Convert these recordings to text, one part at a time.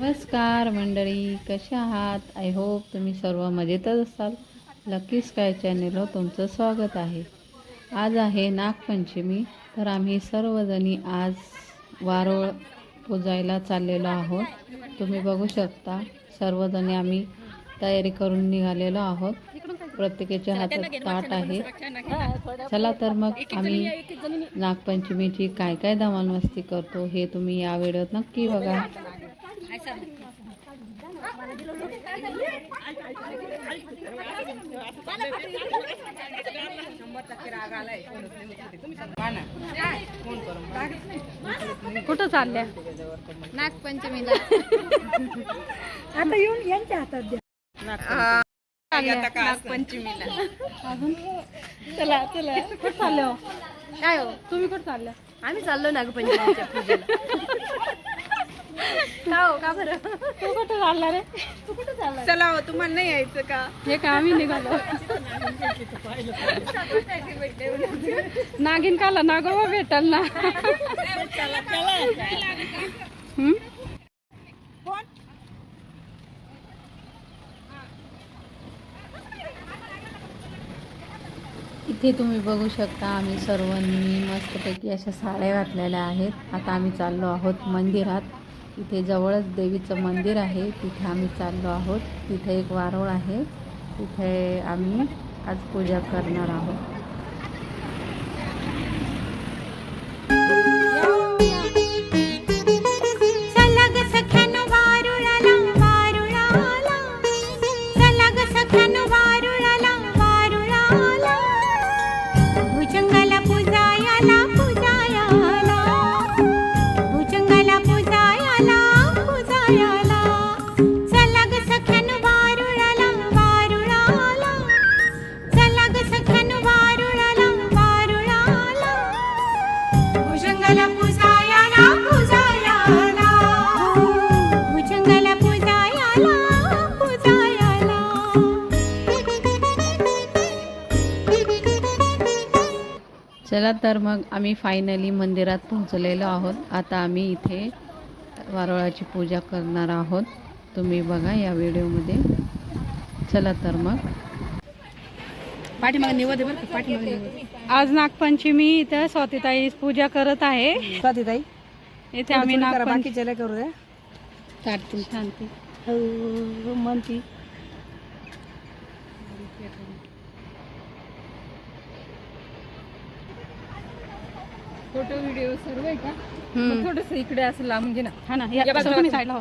नमस्कार मंडळी कशा आहात? आय होप तुम्ही सर्व मजेतच असाल. लकी स्काय चॅनेलवर तुमचं स्वागत आहे. आज आहे नागपंचमी तर आम्ही सर्वजणी आज वारोळ पुजायला चाललेलो आहोत. तुम्ही बघू शकता सर्वजणी आम्ही तयारी करून निघालेलो आहोत. प्रत्येकाच्या हातात ताट आहे. चला तर मग आम्ही नागपंचमीची काय काय धमाल मस्ती करतो हे तुम्ही या व्हिडिओत नक्की बघा. कुठं चालल्या? नागपंचमीला. आता येऊन यांच्या हातात द्या. नागपंचमीला. चला चला. कुठं चालल्या हो? काय हो? तुम्ही कुठं चालल्या? आम्ही चाललो नागपंचमीच्या पूजेला. का हो का बरं. तू कुठं चालला रे? तू कुठं चालला? चला हो तुम्हाला नाही यायचं का? हे का आम्ही निघालो. नागिन काला नागोबा भेटल ना. हम्म? इथे तुम्ही बघू शकता आम्ही सर्वांनी मस्तपैकी अशा साड्या घातलेल्या आहेत. आता आम्ही चाललो आहोत मंदिरात. इथे जवळच देवीचं मंदिर आहे. तिथे आम्ही चाललो आहोत. तिथे एक वारूळ आहे. तिथे आम्ही आज पूजा करणार आहोत. चला तर मग आम्ही फायनली मंदिरात पोहोचलेलो आहोत. आता आम्ही इथे वारोळाची पूजा करणार आहोत. तुम्ही बघा या व्हिडिओमध्ये. चला तर मग. पाठीमागे निवड बरं पाठीमागे निवड आज नागपंचमी इथं स्वातीताई पूजा करत आहे. स्वातीताई इथे आम्ही नागपंचमी करू द्या. शांती हो, म्हणती फोटो व्हिडिओ सर्व आहे का. थोडस इकडे असं लांबून घे ना. हा ना या बाजूला तुम्ही बघा. साईडला हो.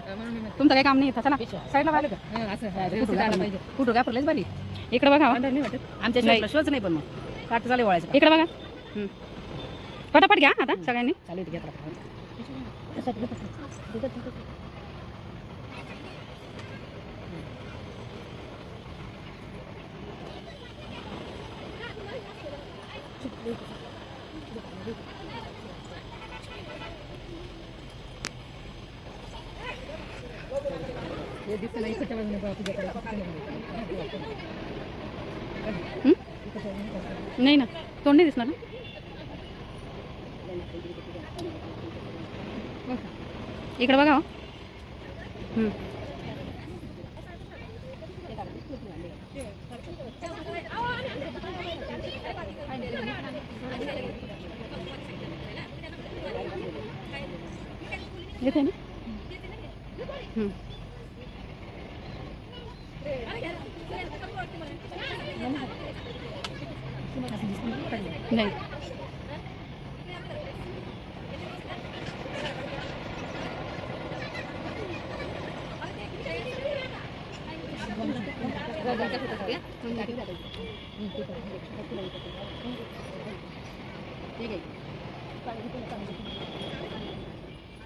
तुमचं काही काम नाही येतं चला साईडला व्हायला का? असं. कुठं काय पडलेच बारी? इकडे बघा हो. नाही वाटत. आमच्या. शोच नाही पण मग. काट वळायचं इकडे बघा. पटापट घ्या आता सगळ्यांनी. चालू इथे घेतला हे दिसतं नाही इकडच्या बाजूने Enggak.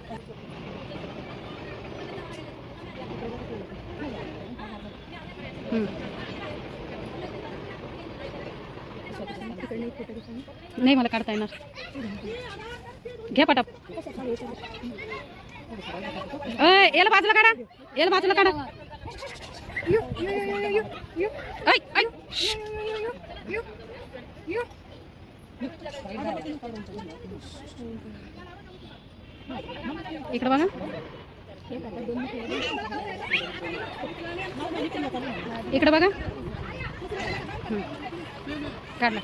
Thank you. नाही मला काढता येणार. घ्या पटाप. अय, याला बाजूला काढा. याला बाजूला काढा. इकडे बघा. इकडे बघा. काढला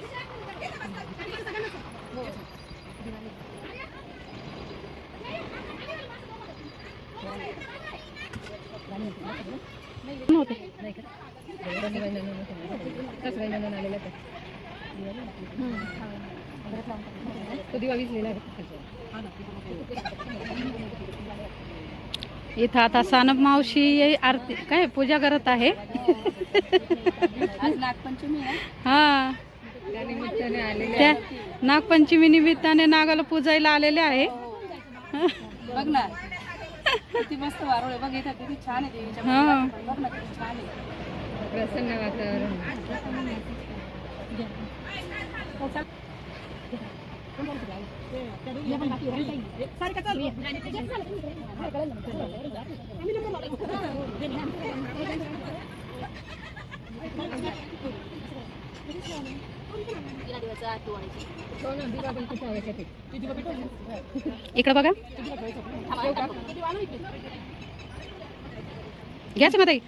नव्हते तो दिवा विजलेला आहे इथं आता सानप मावशी आरती काय पूजा करत आहे. हा. त्या नागपंचमी निमित्ताने नागाला पूजायला आलेले आहे. बघ ना. किती मस्त वारोळ आहे. बघ इथं किती छान आहे. बघ ना किती छान आहे. प्रसन्न वातावरण. हो पण इकडे बघा. घ्यायचं मग ताई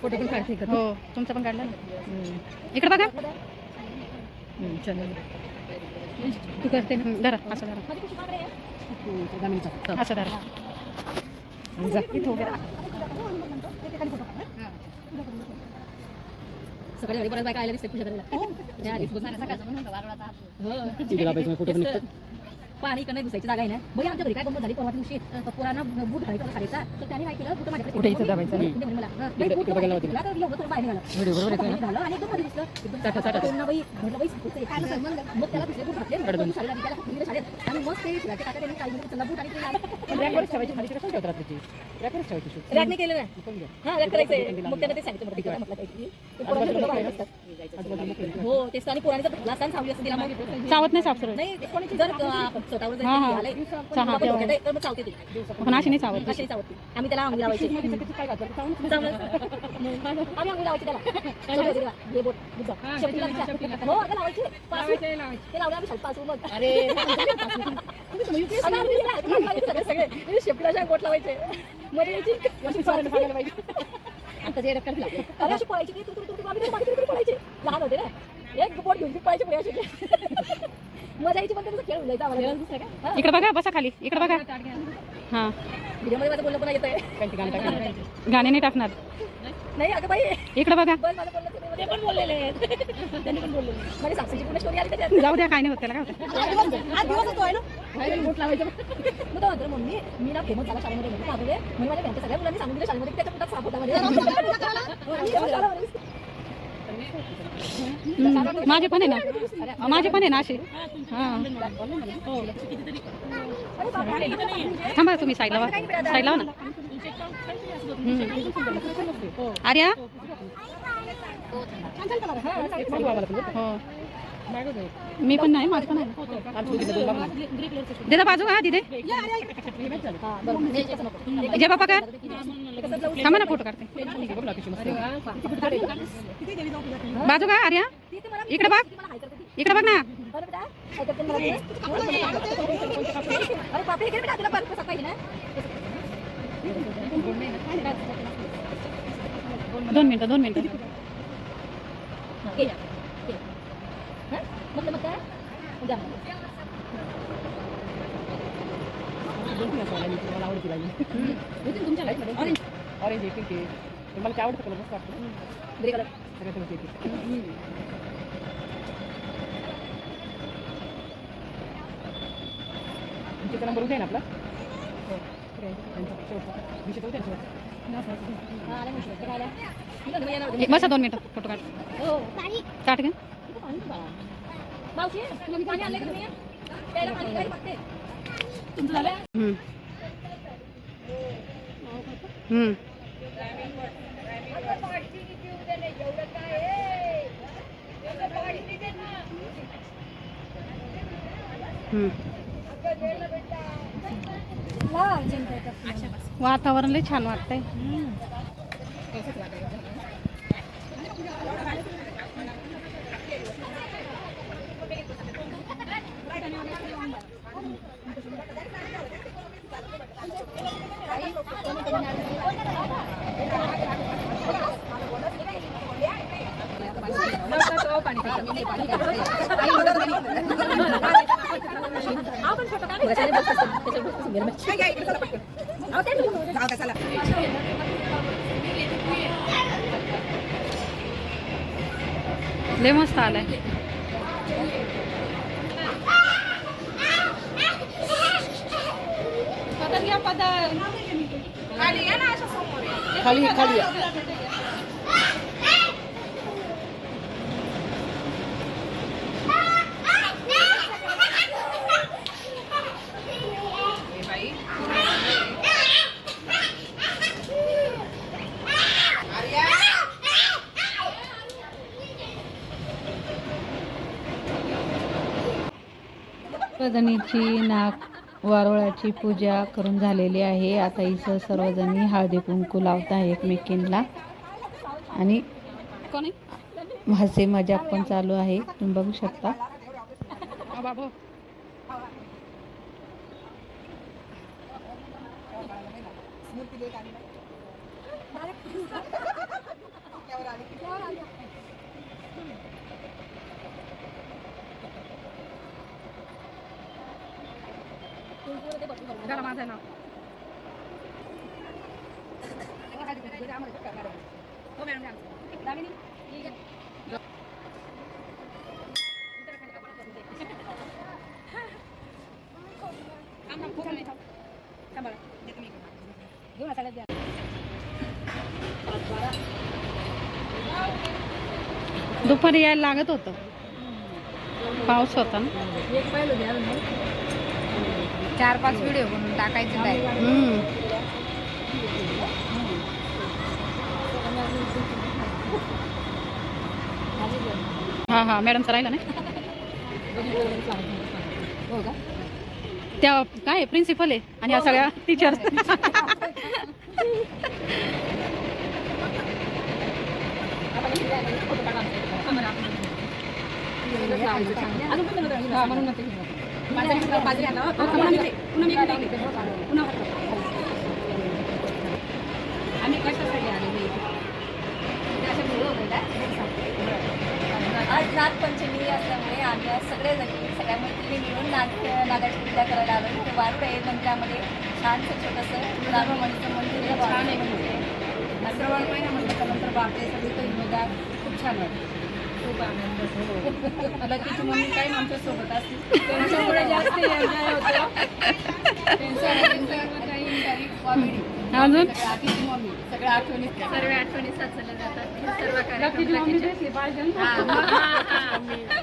फोटो पण काढते? हो तुमचं पण काढलं. इकडे बघा चालेल. तू करते हं, धरा असं धरा असं धरा जा. सकाळी घरी बऱ्याच बायका आल्या दिसते पूजा करायला म्हणून का वारुळाचा हात. पाणी इकडे घुसायची जागा आहे ना? बघ आमच्या घरी काय गंमत झाली? परवा दिवशी पोरांना बूट घालायचा होता खालीचा तर त्याने काय केलं? बूट माझ्याकडे कुठे दाबायचं? मला. नाही, बूट बघायला तुला तर एवढं थोडं बाहेर निघालं. आणि एकदम मध्ये दिसलं. बाई, म्हटलं बाई? काय नसेल? मग- त्याला दुसरे बूट घातले. मग शाळेला गेला, मुलीला शाळेत. आणि मग ते काका त्यांनी बूट आणि. रॅकवरच ठेवायची खाली कशाला ठेवतात रात्रीची? रॅकवरच ठेवायची शूट रॅक नाही केलं ना? हा रॅक करायचंय. मग त्यांना ते सांगितलं म्हटलं पोरांचे. हो तेच तर. आणि असता आणि सावली मग चावत नाही सापसर नाही जर स्वतःवर जर हा, हा. झालंय, चहा पण आपण तेव्हा. डोक्यात आहे, तर मग चावते ती पण अशी नाही चावत अशी चावते आम्ही त्याला अंगी लावायची चावलं. आम्ही अंगी लावायची त्याला छोटी होती तेव्हा. हे बोट. शेपटीला विचार. हो लावायची पाचवी. ते लावलं आम्ही शाळेत पाचवी मग अरे आम्ही आम्ही सगळे सगळे म्हणजे शेपटीला अशा बोट लावायचे यायची. अरे अशी पळायची ती, तू- तू- तू- तू- आम्ही मागे तिकडे पळायचे लहान होते ना एक बोट घेऊन ती पळायचे पुढे अशी मजा यायची पण त्याचा खेळ होऊन जायचा आम्हाला दुसरं काय? हा. इकडे बघा बसा खाली. इकडे बघा. हा. व्हिडिओमध्ये माझं बोलणं पुन्हा येतंय. गाणे नाही टाकणार. नाही अगं बाई. इकडे बघा. बस माझं बोलणं ते पण बोललेले आहेत. त्यांनी पण बोललेले माझी साक्षीची पूर्ण स्टोरी आली त्याच्यात जाऊ द्या काय नाही होत त्याला काय होतं? आज दिवस होतो आहे ना? बोट लावायचं. मग तो म्हणतो मम्मी मी ना फेमस झाला शाळेमध्ये मी माझ्या सगळ्या मुलांनी सांगून दिलं शाळेमध्ये की त्याच्या पोटात साप होता? हम्म, माझे पण आहे ना. माझे पण आहे ना असे. हां. थांबा तुम्ही साईड लावा साईड लावा ना. हम्म. आर्या? हो. मी पण नाही माझं पण आहे. दिदा बाजू का तिथे. जे बापा का थांबा ना फोटो काढते. बाजू का आर्या? इकडे बघ. इकडे बघ ना. दोन मिनिटं दोन मिनिटं. हं? म्हटलं मग काय जा मग. येतील तुमच्या लाईफमध्ये ऑरेंज ऑरेंज आहे पिंक आहे मला ते आवडतं कलर मस्त वाटतं ग्रे कलर सगळ्यात मस्त येते तुमचा नंबर उद्या ना आपला हो हा काय होते. बसा दोन मिनिटं फोटो काढ हो काढ का मावशी तुम्ही पाणी आणलं का तुम्ही प्यायला पाणी काही मागते तुमचं झालं हम्म. हम्म. हम्म. वातावरण लय छान वाटतंय ले मस्त आलाय. निर्मळ. अहो, ते तुम्ही- लय मस्त आलाय खाली खाली या. नाक वारुळाची पूजा करून झालेली आहे. आता इथं सर्वजणी हळदी कुंकू लावत आहे एकमेकींना. आणि हसे मजाक पण चालू आहे. तुम्ही बघू शकता. हा बाबा घरा माझं आहे ना हो मॅडम घेऊन सगळ्यात द्या. दुपारी यायला लागत होतं पाऊस होता ना एक पाहिलं द्या अजून नाही. चार पाच व्हिडिओ बनवून टाकायचे काय. हा हा मॅडमचं राहिलं नाही? त्या काय प्रिन्सिपल आहे? आणि या सगळ्या टीचर अजून पण नव्हतं. हा, म्हणून आहे. आम्ही कशासाठी आलेलो? आज नागपंचमी असल्यामुळे आम्ही आज सगळेजणी सगळ्या मैत्रिणी मिळून नाग नागाची पूजा करायला आलो वारुड आहे मंदिरामध्ये छानसं छोटंसं नागमणीचं मंदिर आहे छान आहे म्हणजे श्रावण महिना म्हटलं का नंतर बापरे सगळी काही मजा खूप छान वाटते खूप आनंद लकीची मम्मी काय आमच्यासोबत असते? त्यांच्यामुळे जास्त एन्जॉय होतो. कॉमेडी अजून? सगळ्या आठवणी सर्व आठवणी साचल्या जातात. सर्व.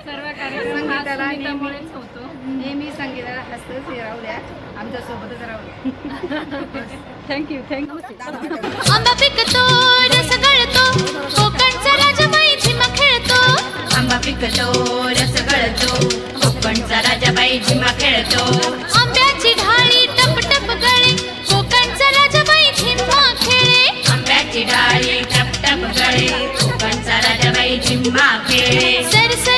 सर्व कार्यक्रम हा सुनीतामुळेच होतो. नेहमी संगीताला हसतच हे राहू द्या. आमच्या सोबतच राहू द्या. थँक्यू थँक्यू आंबा पिकतो रस गळतो कोकणचा पिकतो रस गळतो. कोकणचा राजाबाई झिमा खेळतो. आंब्याची ढाळी टप टप गळे. कोकणचा राजा बाई झिम्मा खेळे. आंब्याची डाळी टप टप गळे. कोकणचा राजाबाई झिम्मा खेळे. सर सर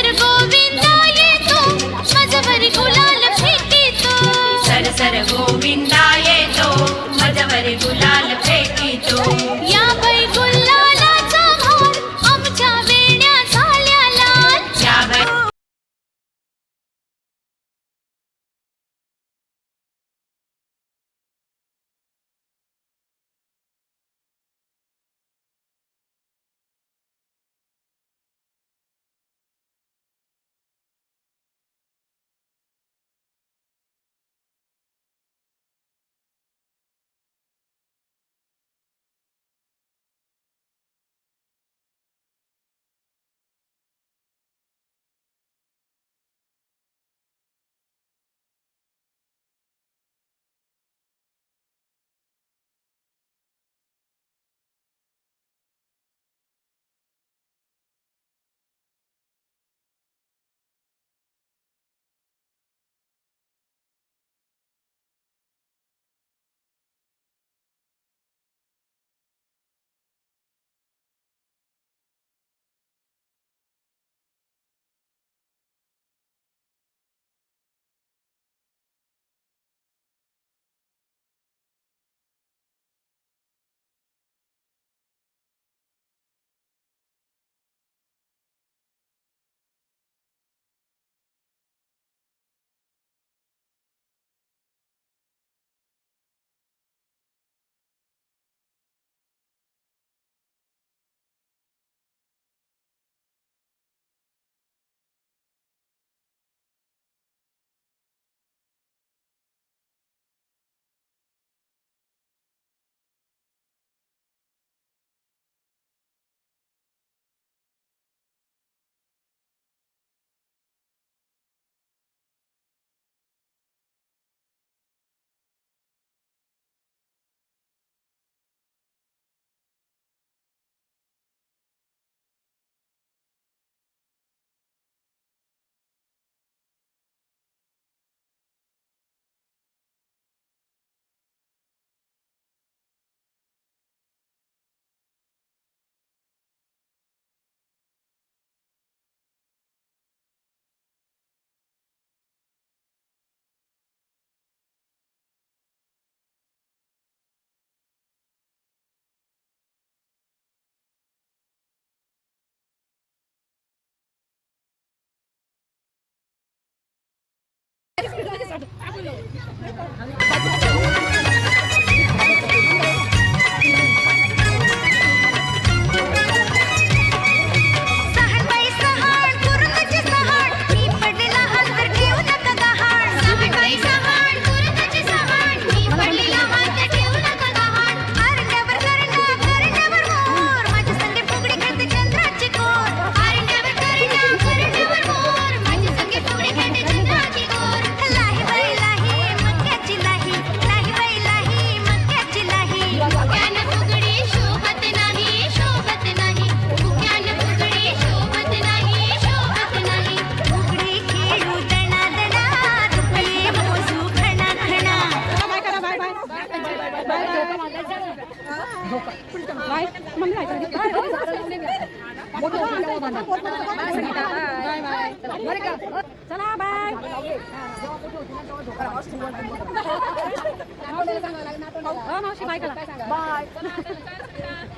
아니,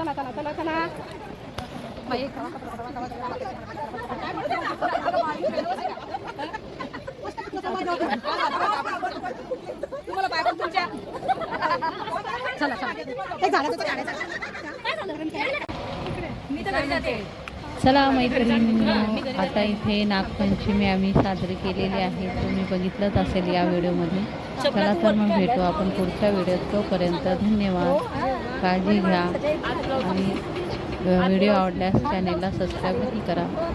चला चला चला चला. चला मैत्रिणी आता इथे नागपंचमी आम्ही साजरी केलेली आहे. तुम्ही बघितलंच असेल या व्हिडिओमध्ये. चला तर मग भेटू आपण पुढच्या व्हिडिओत. तोपर्यंत धन्यवाद. काळजी घ्या आणि व्हिडिओ आवडल्यास चॅनेलला सबस्क्राईबही करा.